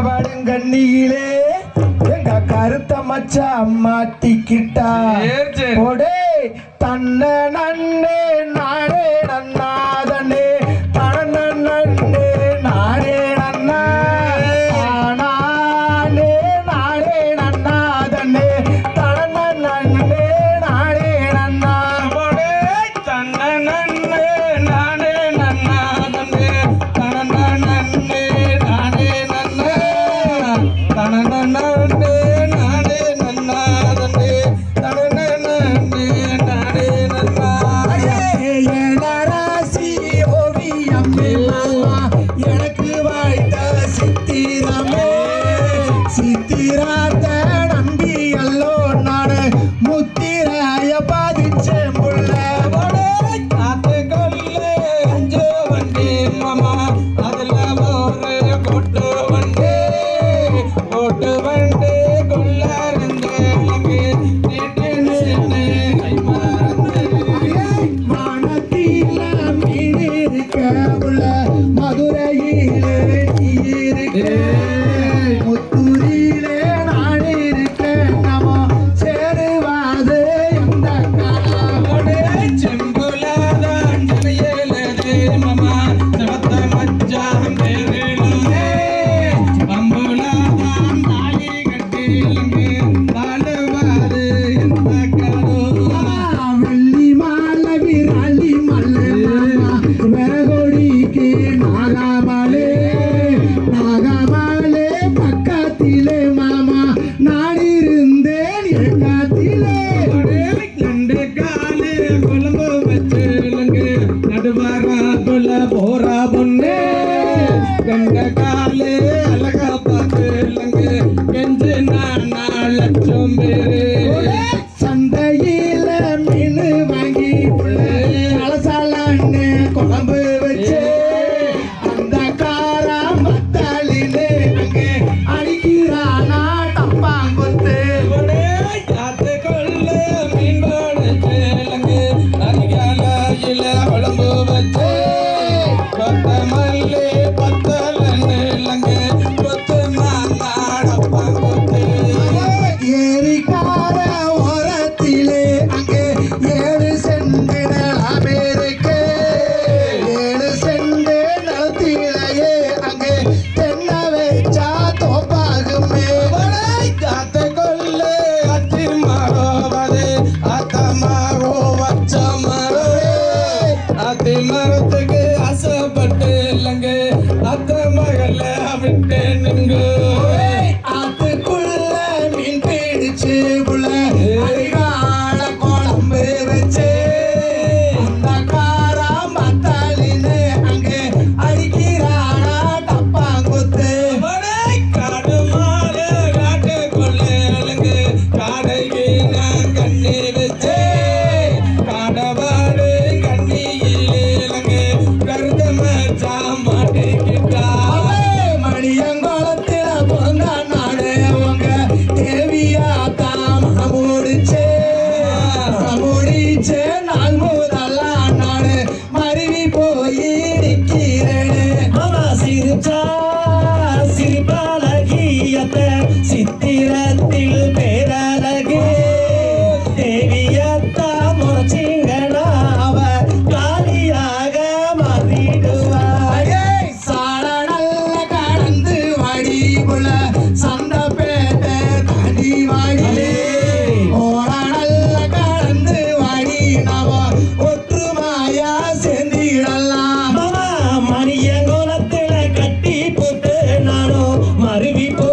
வடுங்கண்ணியிலே எங்க கருத்த மச்சா மாட்டிக்கிட்டா? போடே தன்ன நன்னே மகள விட்டேனுங்கோ. Peter. அறிவிப்போம்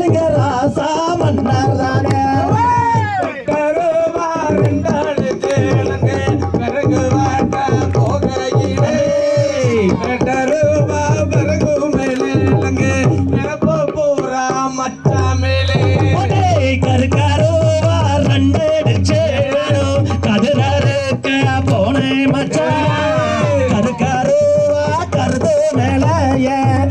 பாருங்க ராசா மன்னார் தானே போனே மச்சா. கருக்காருவா கருது மேல ஏன்